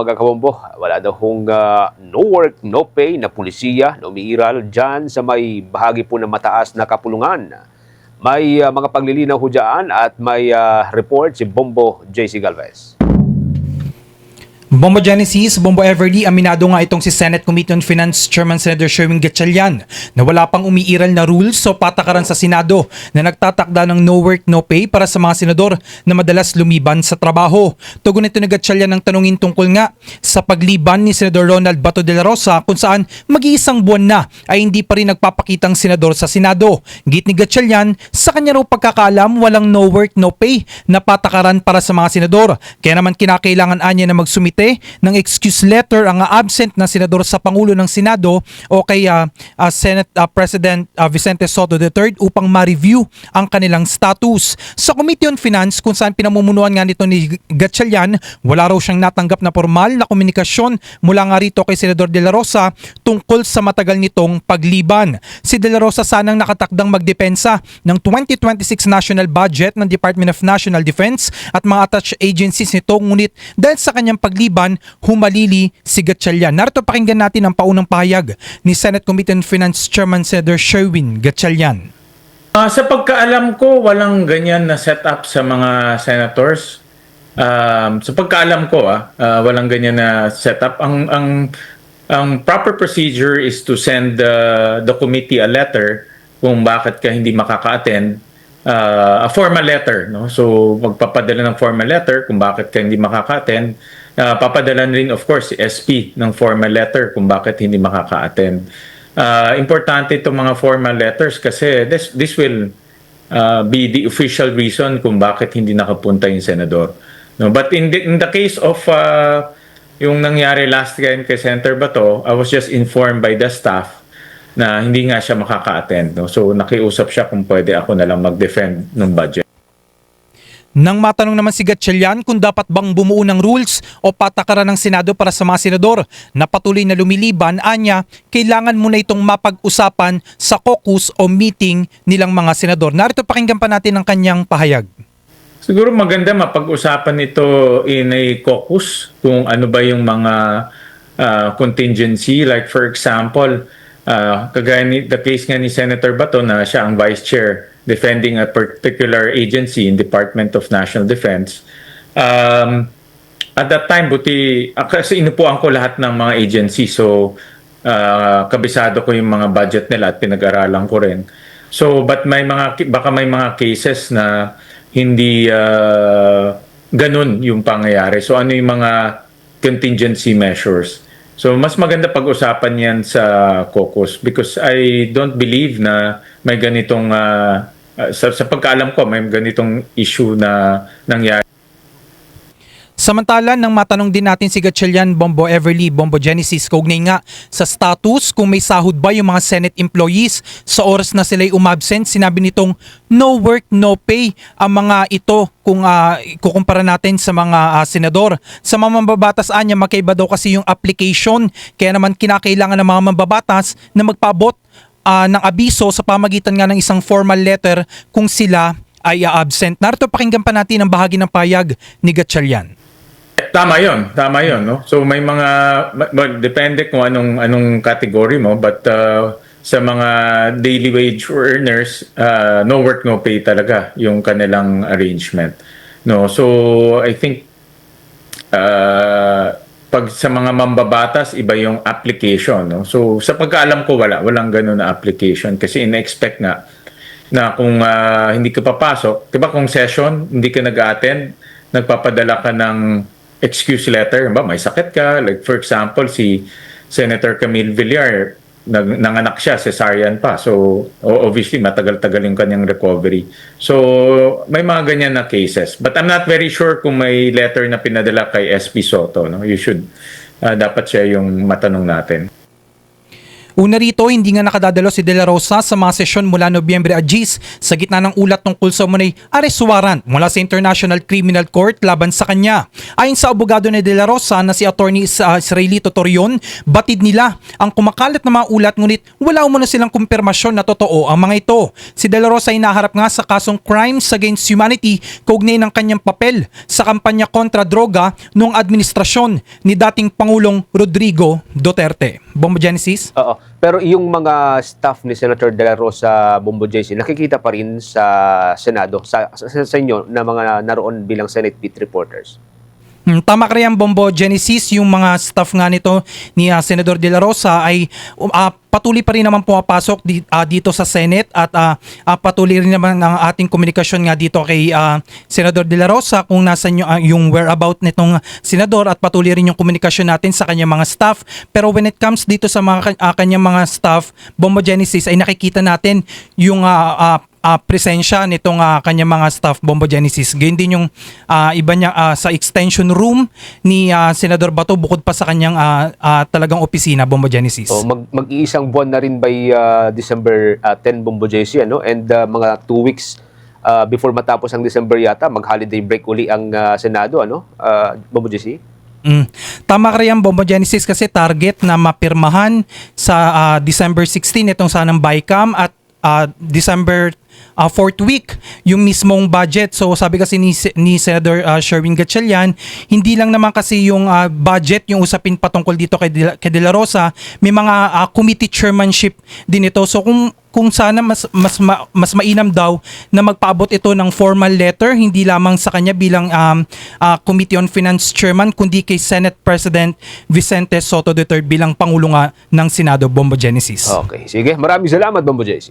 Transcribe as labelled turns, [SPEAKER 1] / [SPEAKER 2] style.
[SPEAKER 1] Mga kabombo, wala daw hong ah, no work, no pay na pulisiya na umiiral dyan sa may bahagi po ng mataas na kapulungan. May ah, mga paglilinaw ho at may ah, report si Bombo JC Galvez.
[SPEAKER 2] Bombo Genesis, Bombo Everly, aminado nga itong si Senate Committee on Finance Chairman Senator Sherwin Gatchalian na wala pang umiiral na rules o patakaran sa Senado na nagtatakda ng no work, no pay para sa mga senador na madalas lumiban sa trabaho. Tugon ito ni Gatchalian ng tanungin tungkol nga sa pagliban ni Senador Ronald Bato de la Rosa kung saan mag-iisang buwan na ay hindi pa rin nagpapakitang senador sa Senado. Git ni Gatchalian, sa kanya raw pagkakaalam walang no work, no pay na patakaran para sa mga senador. Kaya naman kinakailangan anya na magsumite ng excuse letter ang absent na senador sa Pangulo ng Senado o kay ah, ah, Senate ah, President ah, Vicente Soto III upang ma-review ang kanilang status. Sa Committee on Finance kung saan pinamumunuan nga nito ni Gatchalian, wala raw siyang natanggap na formal na komunikasyon mula nga rito kay Senador De La Rosa tungkol sa matagal nitong pagliban. Si De La Rosa sanang nakatakdang magdepensa ng 2026 national budget ng Department of National Defense at mga attached agencies nito ngunit dahil sa kanyang pagliban, humalili si Gatchalian. Narito pakinggan natin ang paunang pahayag ni Senate Committee on Finance Chairman Senator Sherwin Gatchalian.
[SPEAKER 3] Ah, sa pagkaalam ko, walang ganyan na setup sa mga senators. Um, sa pagkaalam ko, ah, ah, walang ganyan na setup. Ang ang ang proper procedure is to send the the committee a letter kung bakit ka hindi makaka-attend. Ah, a formal letter, no? So magpapadala ng formal letter kung bakit ka hindi makaka-attend. Ah, papadala rin of course si SP ng formal letter kung bakit hindi makaka-attend. Ah, importante itong mga formal letters kasi this this will uh, be the official reason kung bakit hindi nakapunta yung senador. No, but in the, in the case of uh, yung nangyari last time kay Senator Bato, I was just informed by the staff na hindi nga siya makaka-attend. No? So nakiusap siya kung pwede ako na lang mag-defend ng budget.
[SPEAKER 2] Nang matanong naman si Gatchalian kung dapat bang bumuo ng rules o patakaran ng Senado para sa mga senador na patuloy na lumiliban, anya, kailangan muna itong mapag-usapan sa caucus o meeting nilang mga senador. Narito pakinggan pa natin ang kanyang pahayag.
[SPEAKER 3] Siguro maganda mapag-usapan ito in a caucus kung ano ba yung mga uh, contingency. Like for example, uh, kagaya ni, the case nga ni Senator Bato na siya ang vice chair defending a particular agency in Department of National Defense. Um, at that time, buti, ah, kasi inupuan ko lahat ng mga agency. So, uh, kabisado ko yung mga budget nila at pinag-aralan ko rin. So, but may mga, baka may mga cases na hindi uh, ganun yung pangyayari. So, ano yung mga contingency measures? So, mas maganda pag-usapan yan sa caucus because I don't believe na may ganitong, uh, sa, sa pagkaalam ko, may ganitong issue na nangyari.
[SPEAKER 2] Samantala, nang matanong din natin si Gatchalian, Bombo Everly, Bombo Genesis, kaugnay nga sa status kung may sahod ba yung mga Senate employees sa oras na sila'y umabsent, sinabi nitong no work, no pay ang mga ito kung uh, kukumpara natin sa mga uh, senador. Sa mga mambabatas anya, makaiba daw kasi yung application, kaya naman kinakailangan ng mga mambabatas na magpabot uh, ng abiso sa pamagitan nga ng isang formal letter kung sila ay uh, absent. Narito pakinggan pa natin ang bahagi ng payag ni Gatchalian.
[SPEAKER 3] Tama 'yon, tama 'yon, no? So may mga depende kung anong anong category mo, but uh, sa mga daily wage earners, uh, no work no pay talaga yung kanilang arrangement. No, so I think uh, pag sa mga mambabatas iba yung application, no? So sa pagkaalam ko wala, walang ganun na application kasi in-expect nga na kung uh, hindi ka papasok, 'di ba kung session, hindi ka nag-attend, nagpapadala ka ng excuse letter, ba may sakit ka, like for example si Senator Camille Villar nag, nanganak siya cesarean pa. So obviously matagal-tagal yung kanyang recovery. So may mga ganyan na cases. But I'm not very sure kung may letter na pinadala kay SP Soto, no. You should uh, dapat siya yung matanong natin.
[SPEAKER 2] Una rito, hindi nga nakadadalo si De La Rosa sa mga sesyon mula Nobyembre a Gis sa gitna ng ulat tungkol sa umunay arrest mula sa International Criminal Court laban sa kanya. Ayon sa abogado ni De La Rosa na si Attorney uh, Israelito Torion, batid nila ang kumakalat na mga ulat ngunit wala umano silang kumpirmasyon na totoo ang mga ito. Si De La Rosa ay naharap nga sa kasong Crimes Against Humanity kaugnay ng kanyang papel sa kampanya kontra droga noong administrasyon ni dating Pangulong Rodrigo Duterte. Bombo Genesis?
[SPEAKER 1] Oo. Pero yung mga staff ni Senator De La Rosa Bombo JC, nakikita pa rin sa Senado, sa, sa, sa inyo na mga naroon bilang Senate Beat reporters.
[SPEAKER 2] Hmm, tama ka rin Bombo Genesis, yung mga staff nga nito ni ah, Senador De La Rosa ay ah, patuloy pa rin naman pumapasok di- ah, dito sa Senate at ah, ah, patuloy rin naman ang ating komunikasyon nga dito kay ah, Senador De La Rosa kung nasan yung, ah, yung whereabout nitong senador at patuloy rin yung komunikasyon natin sa kanyang mga staff. Pero when it comes dito sa mga ah, kanyang mga staff, Bombo Genesis ay nakikita natin yung ah, ah, ah, presensya nitong ah, kanyang mga staff Bombo Genesis. Ganyan din yung ah, iba niya ah, sa extension room ni ah, Senador Bato bukod pa sa kanyang ah, ah, talagang opisina Bombo Genesis.
[SPEAKER 1] So mag mag-iisang buwan na rin by uh, December uh, 10 Bombo JC ano and uh, mga two weeks uh, before matapos ang December yata mag-holiday break uli ang uh, Senado ano uh, Bombo JC.
[SPEAKER 2] Mm. Tama ka yan, Bombo Genesis kasi target na mapirmahan sa ah, December 16 itong sanang BICAM at ah, December ah, fourth week yung mismong budget. So sabi kasi ni, ni Senator ah, Sherwin Gatchalian, hindi lang naman kasi yung ah, budget yung usapin patungkol dito kay De kay De La Rosa, may mga ah, committee chairmanship din ito. So kung kung sana mas mas ma- mas mainam daw na magpaabot ito ng formal letter hindi lamang sa kanya bilang um, ah, Committee on Finance Chairman kundi kay Senate President Vicente Soto III bilang pangulo ng Senado Bombo Genesis.
[SPEAKER 1] Okay, sige. Maraming salamat Bombo JC.